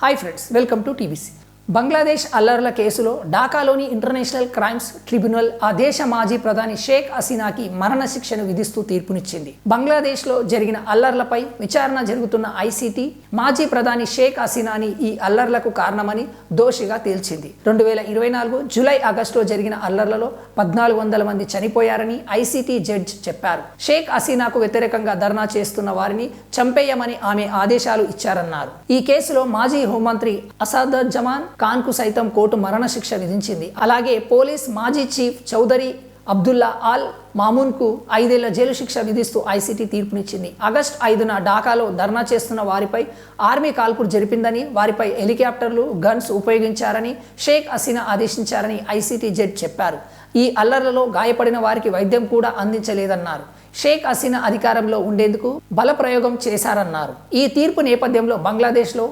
Hi friends, welcome to TBC. Bangladesh అల్లర్ల కేసులో ఢాకాలోని international crimes tribunal ఆ దేశ మాజీ ప్రధాని షేక్ హసీనాకి మరణశిక్షను విధిస్తూ తీర్పునిచ్చింది. బంగ్లాదేశ్లో జరిగిన అల్లర్లపై విచారణ జరుగుతున్న ఐసీటీ మాజీ ప్రధాని షేక్ హసీనాని ఈ అల్లర్లకు కారణమని దోషిగా తేల్చింది. రెండు వేల ఇరవై నాలుగు జూలై ఆగస్టులో జరిగిన అల్లర్లలో పద్నాలుగు వందల మంది చనిపోయారని ఐసీటీ జడ్జ్ చెప్పారు. షేక్ హసీనాకు వ్యతిరేకంగా ధర్నా చేస్తున్న వారిని చంపేయమని ఆమె ఆదేశాలు ఇచ్చారన్నారు. ఈ కేసులో మాజీ హోంమంత్రి అసాదర్ జమాన్ ఖాన్కు సైతం కోర్టు మరణశిక్ష విధించింది. అలాగే పోలీస్ మాజీ చీఫ్ చౌదరి అబ్దుల్లా ఆల్ మామూన్కు ఐదేళ్ళ జైలు శిక్ష విధిస్తూ ఐసీటీ తీర్పునిచ్చింది. ఆగస్టు ఐదున ఢాకాలో ధర్నా చేస్తున్న వారిపై ఆర్మీ కాల్పులు జరిపిందని వారిపై హెలికాప్టర్లు గన్స్ ఉపయోగించారని షేక్ హసీనా ఆదేశించారని ఐసీటీ జెడ్ చెప్పారు. ఈ అల్లర్లలో గాయపడిన వారికి వైద్యం కూడా అందించలేదన్నారు. షేక్ హసీనా అధికారంలో ఉండేందుకు బలప్రయోగం చేశారన్నారు. ఈ తీర్పు నేపథ్యంలో బంగ్లాదేశ్లో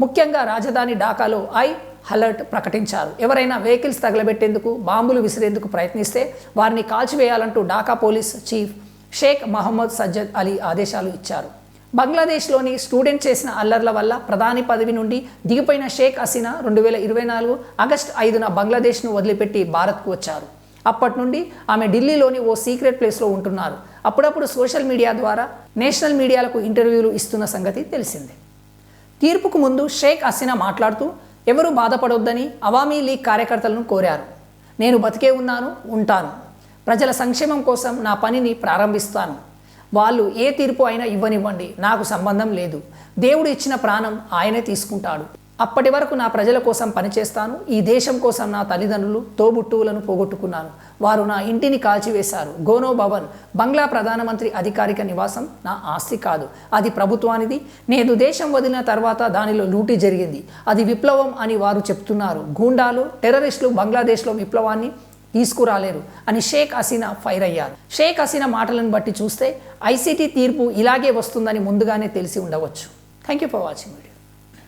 ముఖ్యంగా రాజధాని ఢాకాలో ఐ అలర్ట్ ప్రకటించారు. ఎవరైనా వెహికల్స్ తగలబెట్టేందుకు బాంబులు విసిరేందుకు ప్రయత్నిస్తే వారిని కాల్చివేయాలంటూ ఢాకా పోలీస్ చీఫ్ షేక్ మహమ్మద్ సజ్జద్ అలీ ఆదేశాలు ఇచ్చారు. బంగ్లాదేశ్లోని స్టూడెంట్ చేసిన అల్లర్ల వల్ల ప్రధాని పదవి నుండి దిగిపోయిన షేక్ హసీనా రెండు వేల ఇరవై నాలుగు ఆగస్టు ఐదున బంగ్లాదేశ్ను వదిలిపెట్టి భారత్కు వచ్చారు. అప్పటి నుండి ఆమె ఢిల్లీలోని ఓ సీక్రెట్ ప్లేస్లో ఉంటున్నారు. అప్పుడప్పుడు సోషల్ మీడియా ద్వారా నేషనల్ మీడియాలకు ఇంటర్వ్యూలు ఇస్తున్న సంగతి తెలిసిందే. తీర్పుకు ముందు షేక్ హసీనా మాట్లాడుతూ ఎవరూ బాధపడొద్దని అవామీ లీగ్ కార్యకర్తలను కోరారు. నేను బతికే ఉన్నాను ఉంటాను. ప్రజల సంక్షేమం కోసం నా పనిని ప్రారంభిస్తాను. వాళ్ళు ఏ తీర్పు అయినా ఇవ్వనివ్వండి నాకు సంబంధం లేదు. దేవుడు ఇచ్చిన ప్రాణం ఆయనే తీసుకుంటాడు. అప్పటి వరకు నా ప్రజల కోసం పనిచేస్తాను ఈ దేశం కోసం నా తల్లిదండ్రులు తోబుట్టువులను పోగొట్టుకున్నాను. వారు నా ఇంటిని కాల్చివేశారు. గోనో భవన్ బంగ్లా ప్రధానమంత్రి అధికారిక నివాసం నా ఆస్తి కాదు. అది ప్రభుత్వానిది. నేను దేశం వదిలిన తర్వాత దానిలో లూటీ జరిగింది. అది విప్లవం అని వారు చెప్తున్నారు. గూండాలు టెర్రరిస్టులు బంగ్లాదేశ్లో విప్లవాన్ని తీసుకురాలేరు అని షేక్ హసీనా ఫైర్ అయ్యారు. షేక్ హసీనా మాటలను బట్టి చూస్తే ఐసీటీ తీర్పు ఇలాగే వస్తుందని ముందుగానే తెలిసి ఉండవచ్చు. Thank you for watching video.